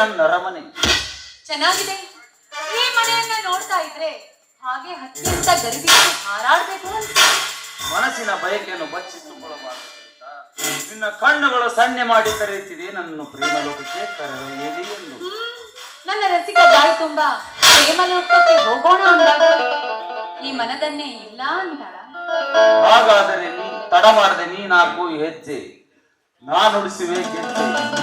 ನನ್ನ ಅರಮನೆ ಚೆನ್ನಾಗಿದೆ. ಈ ಮನೆಯನ್ನ ನೋಡ್ತಾ ಇದ್ರೆ ಹಾಗೆ ಹತ್ತಿಂತ ಗರಿಬಿಟ್ಟು ಹಾರಾಡ್ಬೇಕು ಅನ್ಸುತ್ತೆ ಮನಸ್ಸಿನ ಬಯಕೆಯನ್ನು ಬಚ್ಚಿಟ್ಟುಕೊಳ್ಳಬಾರದು. ನಿನ್ನ ಕಣ್ಣುಗಳು ಸಣ್ಣ ಮಾಡಿ ಕರೆಯುತ್ತಿದೆ ನನ್ನ ಪ್ರೇಮ ಲೋಕಕ್ಕೆ ಕರೆಯಲಿ ಎಂದು. ಹ್ಮ್, ನನ್ನ ರಸಿಕ ಬಾಯಿ ತುಂಬಾ ಪ್ರೇಮ ಲೋಕಕ್ಕೆ ಹೋಗೋಣ ಅಂದಾಗ ಈ ಮನದನ್ನೇ ಇಲ್ಲ ಅಂತಾಳ ಹಾಗಾದರೆ ನೀ ತಡ ಮಾಡದೆ ನೀನಾಕು ಹೆಜ್ಜೆ. ನಾನು ಉಡಿಸುವೆ ಮರಿಯಾಗಲಿ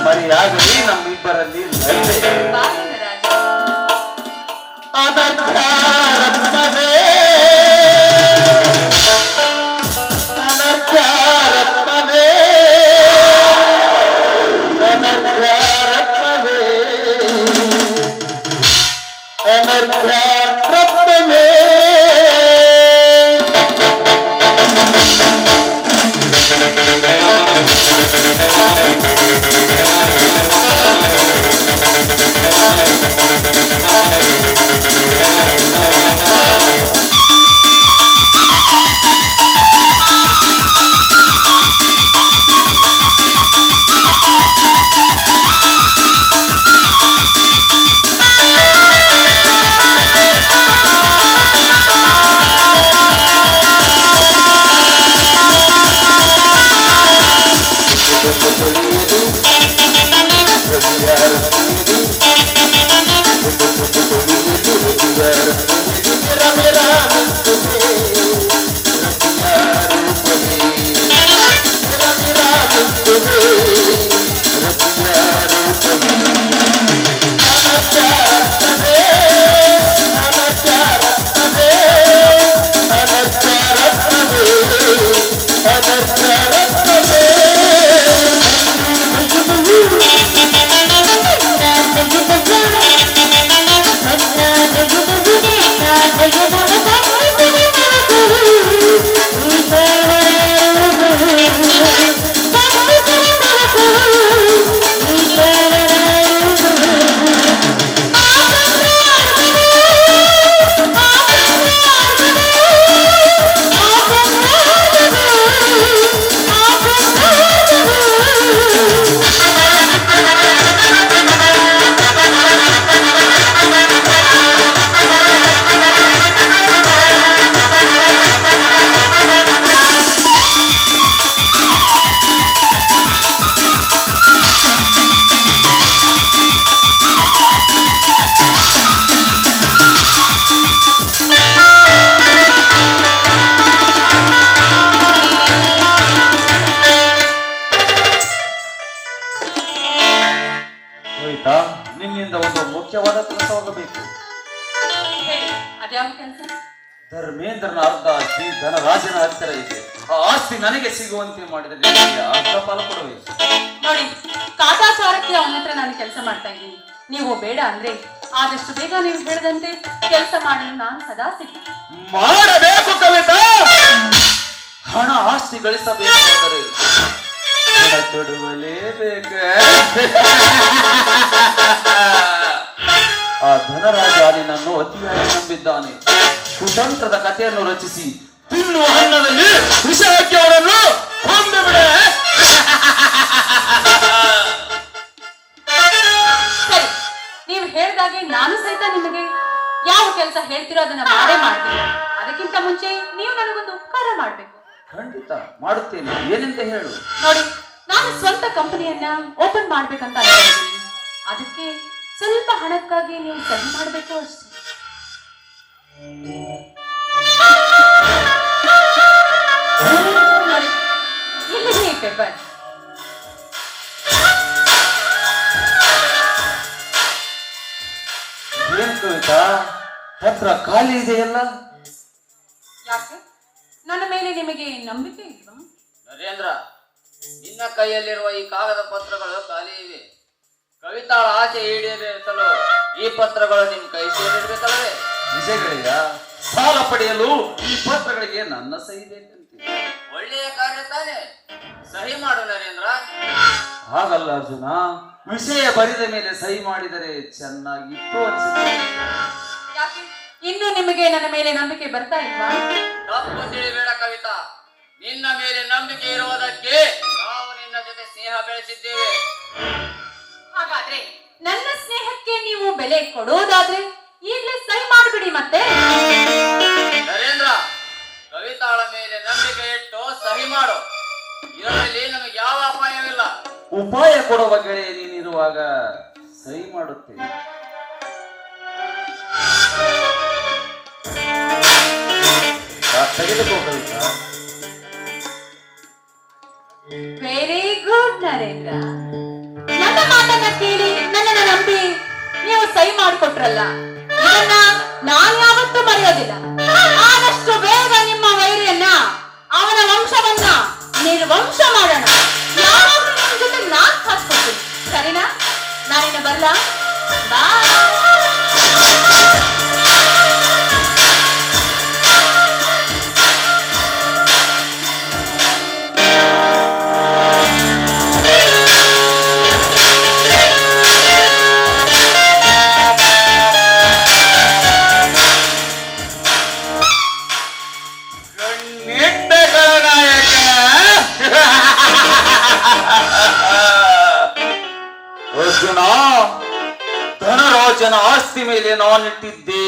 ಮರೆಯಾಗಲಿ ನಮ್ಮಿಬ್ಬರಲ್ಲಿ ಲಜ್ಜೆ. do. ರೋಹಿತ ನಿನ್ನಿಂದ ಒಂದು ಮುಖ್ಯವಾದ ಕೆಲಸವಾಗಬೇಕು ಅದ್ಯಾವ ಕೆಲಸ? ಧರ್ಮೇಂದ್ರನ ಅರ್ಧ ಆಸ್ತಿ ಧನರಾಜನ ಹತ್ತಿರ ಇದೆ. ಆ ಆಸ್ತಿ ನನಗೆ ಸಿಗುವಂತೆ ಮಾಡಿದರೆ ನಿಮಗೆ ಅರ್ಧ ಫಲ ಕೊಡಬೇಕು ನೋಡಿ ಕಾಟಾಚಾರಕ್ಕೆ ಅವನ ಹತ್ರ ನಾನು ಕೆಲಸ ಮಾಡ್ತಾ ಇದ್ದೀನಿ. ನೀವು ಬೇಡ ಅಂದ್ರೆ ಆದಷ್ಟು ಬೇಗ ನೀವು ಹೇಳದಂತೆ ಕೆಲಸ ಮಾಡಲು ನಾನು ಸದಾ ಸಿಗ್ತೀನಿ. ಮಾಡಬೇಕು ಕವಿತಾ! ಹಣ ಆಸ್ತಿ ಗಳಿಸಬೇಕು ಅಂದರೆ ಹಣ ತೊಡುವಲೇಬೇಕು ಆ ಧನರಾಜ ನಿನ್ನನ್ನು ಅತಿಯಾಗಿ ನಂಬಿದ್ದಾನೆ. ಕುತಂತ್ರದ ಕಥೆಯನ್ನು ರಚಿಸಿ ತಿನ್ನುವ ಅನ್ನದಲ್ಲಿ ವಿಷ ಹಾಕಿ ಅವರನ್ನು ಕೊಂದು ಬಿಡೆ. ಸರಿ ನೀವು ಹೇಳ್ದಾಗೆ ನಾನು ಸಹಿತ ನಿಮಗೆ ಯಾವ ಕೆಲಸ ಹೇಳ್ತಿರೋ ಅದನ್ನ ಮಾಡೇ ಮಾಡ್ತೀನಿ. ಅದಕ್ಕಿಂತ ಮುಂಚೆ ನೀವು ನನಗೊಂದು ಉಪಕಾರ ಮಾಡ್ಬೇಕು. ಖಂಡಿತ ಮಾಡುತ್ತೇನೆ. ಏನಂತ ಹೇಳು? ನೋಡಿ ನಾನು ಸ್ವಂತ ಕಂಪನಿಯನ್ನ ಓಪನ್ ಮಾಡ್ಬೇಕಂತ ಅನ್ಕೊಂಡಿದ್ದೀನಿ. ಅದಕ್ಕೆ ಸ್ವಲ್ಪ ಹಣಕ್ಕಾಗಿ ನೀವು ಸಹಿ ಮಾಡಬೇಕು ಅಷ್ಟೇ. ಪೇಪರ್ ಏನ್ ಕವಿತಾ ಹತ್ರ ಖಾಲಿ ಇದೆಯಲ್ಲ? ಯಾಕೆ? ನನ್ನ ಮೇಲೆ ನಿಮಗೆ ನಂಬಿಕೆ ಇಲ್ವಾ ನರೇಂದ್ರ ನಿನ್ನ ಕೈಯಲ್ಲಿರುವ ಈ ಕಾಗದ ಪತ್ರಗಳು ಖಾಲಿ ಇವೆ. ಕವಿತಾಳ ಆಸೆ ಈಡೇರಿಸಲು ಈ ಪತ್ರಗಳು ನಿಮ್ ಕೈ ಸೇರಿರ್ಬೇಕಲ್ಲವೇ? ವಿಜಯಗಳಿಗ ಸಾಲ ಪಡೆಯಲು ಈ ಪತ್ರಗಳಿಗೆ ನನ್ನ ಸಹಿ ಬೇಕಂತೆ. ಒಳ್ಳೆಯ ಕಾರ್ಯ ತಾನೆ. ಸಹಿ ಮಾಡು ನರೇಂದ್ರ. ಹಾಗಲ್ಲ ಅರ್ಜುನ ವಿಷಯ ಬರಿದ ಮೇಲೆ ಸಹಿ ಮಾಡಿದರೆ ಚೆನ್ನಾಗಿತ್ತು ಅನ್ಸುತ್ತೆ. ಯಾಕೆ? ಇನ್ನು ನಿಮಗೆ ನನ್ನ ಮೇಲೆ ನಂಬಿಕೆ ಬರ್ತಾ ಇಲ್ವಾ? ತಪ್ಪು ತಿಳಿಬೇಡ ಕವಿತಾ. ನಿನ್ನ ಮೇಲೆ ನಂಬಿಕೆ ಇರುವುದಕ್ಕೆ ನಾವು ನಿನ್ನ ಜೊತೆ ಸ್ನೇಹ ಬೆಳೆಸಿದ್ದೇವೆ. ಹಾಗಾದ್ರೆ ನನ್ನ ಸ್ನೇಹಕ್ಕೆ ನೀವು ಬೆಲೆ ಕೊಡೋದಾದ್ರೆ ಈಗಲೇ ಸೈ ಮಾಡಿಬಿಡಿ ಮತ್ತೆ. ನರೇಂದ್ರ ಕವಿತಾಳ ಮೇಲೆ ನಂಬಿಕೆ ಇಟ್ಟು ಸಹಿ ಮಾಡು. ಇದರಲ್ಲಿ ನಮಗೆ ಯಾವ ಅಪಾಯವಿಲ್ಲ. ಉಪಾಯ ಕೊಡುವ ಗೆಳೆ ನೀನಿರುವಾಗ ಸಹಿ ಮಾಡುತ್ತೇನೆ ತೆಗೆದುಕೋ ಕವಿತಾ. Very good Narendra. ನನ್ನ ಮಾತನ್ನ ಕೇಳಿ ನನ್ನನ್ನ ನಂಬಿ ನೀವು ಸೈ ಮಾಡಿಕೊಟ್ರಲ್ಲ? ಇದನ್ನ ನಾನು ಯಾವತ್ತೂ ಮರೆಯೋದಿಲ್ಲ. ಆದಷ್ಟು ಬೇಗ ನಿಮ್ಮ ವೈರಿಯನ್ನ, ಅವನ ವಂಶವನ್ನ ನಿರ್ವಂಶ ಮಾಡೋಣ. ಯಾವಾಗಲೂ ನಿಮ್ಮ ಜೊತೆ ನಾನ್ ಹಾಕ್ಕೊಡ್ತೀನಿ ಸರಿನಾ? ನಾನಿನ್ನ ಬರಲ್ಲ ಬಾಯ್ ಮೇಲೆ ನಾನಿಟ್ಟಿದ್ದೆ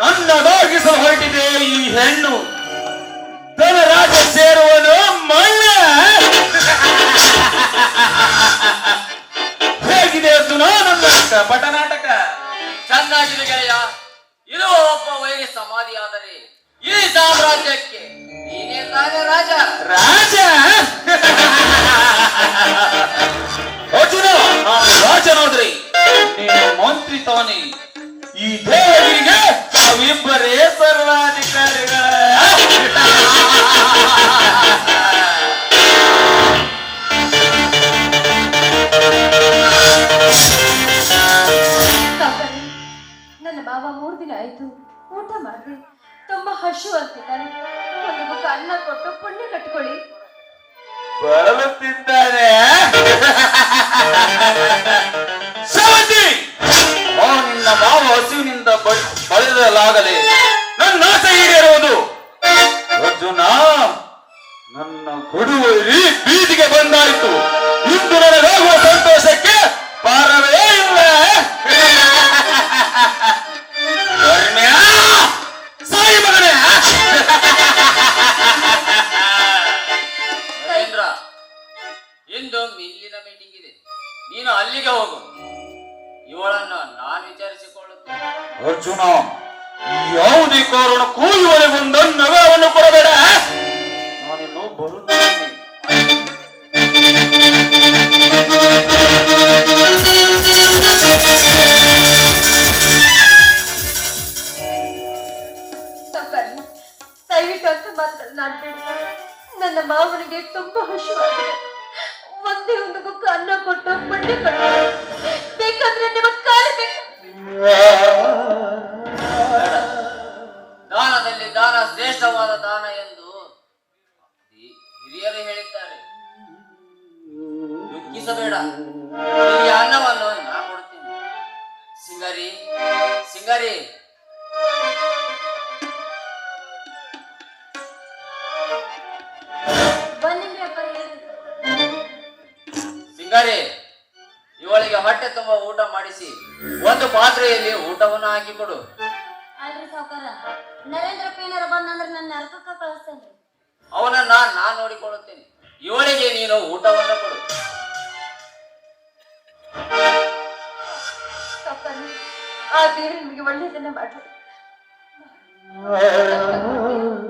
ನನ್ನದಾಗಿಸಲು ಹೊರಟಿದೆ ಈ ಹೆಣ್ಣು. ಹಶು ಅಂತಿದ್ದಾನೆ. ಒಂದು ಮುಖ ಅನ್ನ ಕೊಟ್ಟು ಪುಣ್ಯ ಕಟ್ಕೊಳ್ಳಿ. ಆ ನಿನ್ನ ಮಾವ ಹಸುವಿನಿಂದ ಬಳಿದಲಾಗಲಿ ನನ್ನ ಆಸೆ ಈಡೇರುವುದು. ಅರ್ಜುನ, ನನ್ನ ಕೊಡುವರಿ ಬೀದಿಗೆ ಬಂದಾಯಿತು. ಊಟ ಒಂದು ಪಾತ್ರೆಯಲ್ಲಿ ಊಟವನ್ನು ಹಾಕಿಕೊಡು ಅಲ್ರಿ ಸಾವ್ಕಾರ ನರೇಂದ್ರ ಪೇನರ ಬಂದಂದ್ರೆ ನನ್ನ ನರಕಕ್ಕ ಕಳಿಸ್ತೇನೆ ಅವನನ್ನ ನಾನ್ ನೋಡಿಕೊಳ್ಳುತ್ತೇನೆ. ಇವಳಿಗೆ ನೀನು ಊಟವನ್ನು ಕೊಡು. ಸಾಕಾಗಿ ಆ ದೇವಿ ನಿಮಗೆ ಒಳ್ಳೆಯದನ್ನ ಮಾಡಲಿ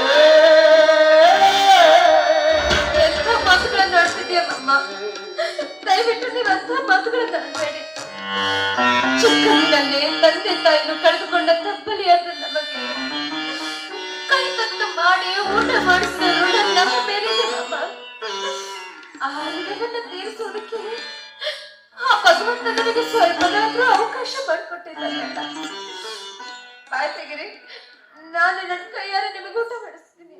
ದಯವಿಟ್ಟು ನೀವಂತಹ ಮಾತುಗಳನ್ನ ಅನ್ಬೇಡಿ ಚಿಕ್ಕಂದಿನಲ್ಲಿ ತಂದೆ ತಾಯಿಯನ್ನು ಕಳೆದುಕೊಂಡ ತಪ್ಪಲಿಯಾದ ನಮಗೆ ಕೈ ತಂದು ಮಾಡಿ ಊಟ ಮಾಡಿಸಿದ್ರು ನಮ್ಮ ಮೇಲೆ ಆ ಋಣವನ್ನು ತೀರಿಸೋದಕ್ಕೆ ಆ ಭಗವಂತ ನಮಗೆ ಸ್ವಲ್ಪನಾದ್ರೂ ಅವಕಾಶ ಮಾಡಿಕೊಟ್ಟಿದ್ದಾನಲ್ಲ ಬಾಯ್ ತೆಗಿರಿ. ನಾನು ನನ್ನ ಕೈಯಾರೆ ನಿಮಗೆ ಊಟ ಮಾಡಿಸ್ತೀನಿ.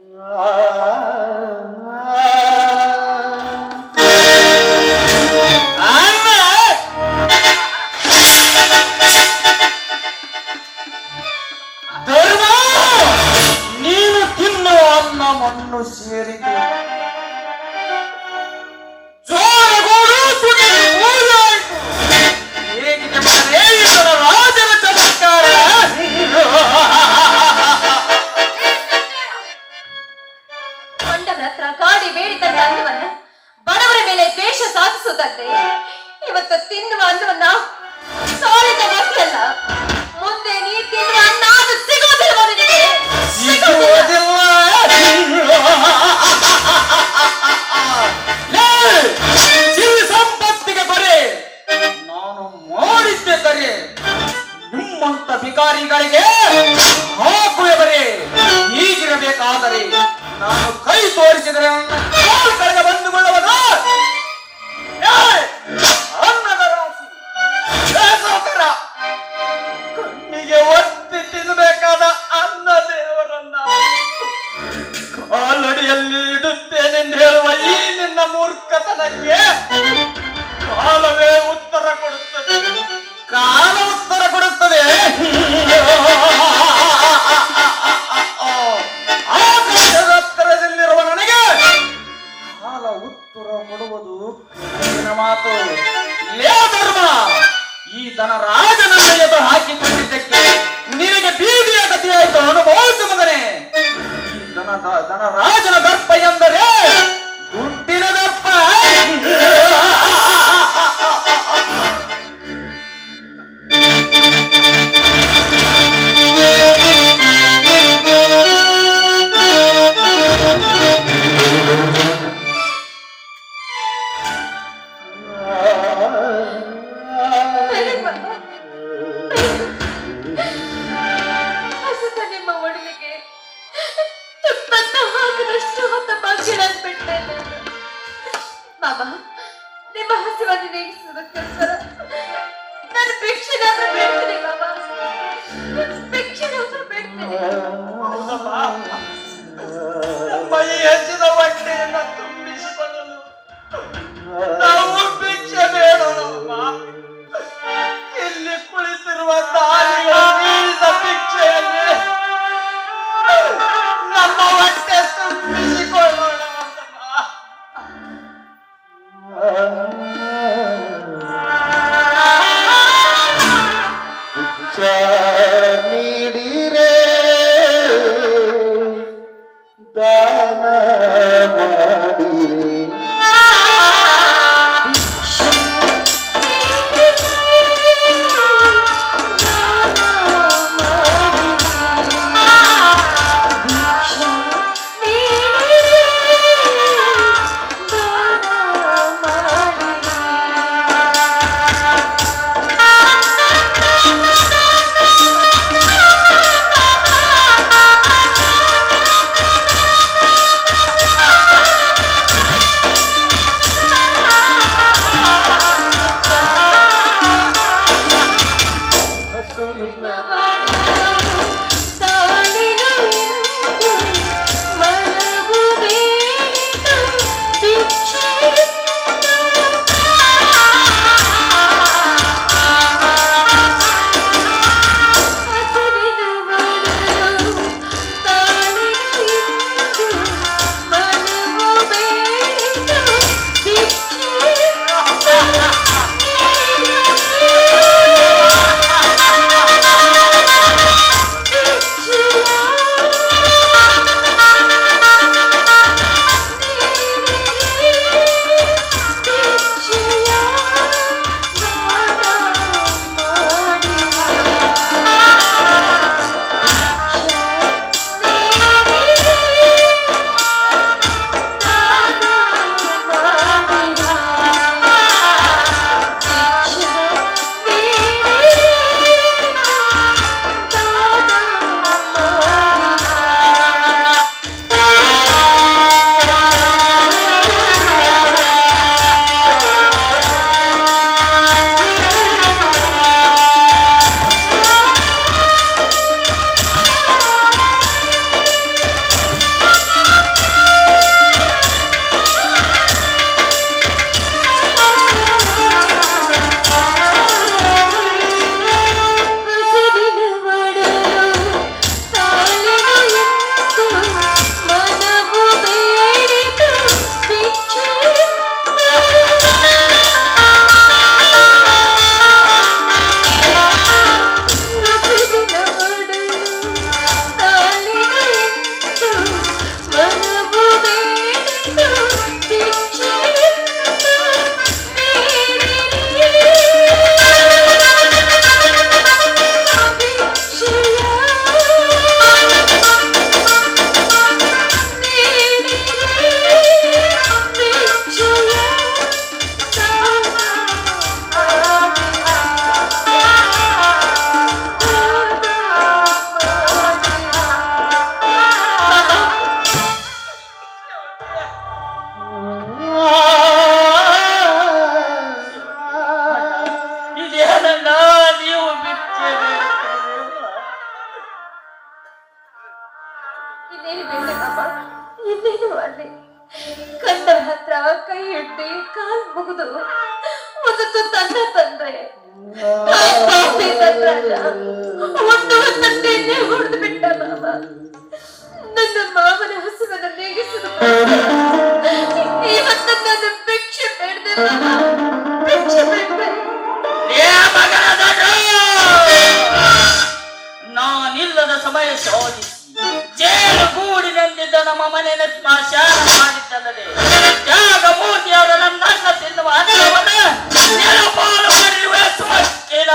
ಮುಗಿದು ಮುದುಕು ತನ್ನ ತಂದ್ರೆ ಒಂದು ತಂದೆಯನ್ನೇ ಹೊಡೆದು ಬಿಟ್ಟ ನನ್ನ ಮಾವನ ಹಸುವನ್ನು ನೀಗಿಸಿದ ಇವತ್ತು ನನ್ನ ಭಿಕ್ಷೆ ಬೇಡದೆ ಭಿಕ್ಷೆ! ನಾನಿಲ್ಲದ ಸಮಯ ಶೋಧಿಸಿ. ಜೇನು ಗೂಡಿನಂದಿದ್ದ ನಮ್ಮ ಮನೆಯನ್ನು ಸ್ಮಶಾನ ಮಾಡಿದ್ದಲ್ಲದೆ.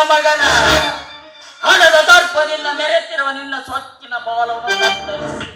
ಮಗನ. ಹಣದ ದರ್ಪದಿಂದ ಮೆರೆತಿರುವ ನಿನ್ನ ಸ್ವಚ್ಛಿನ ಬಾಲವನ್ನು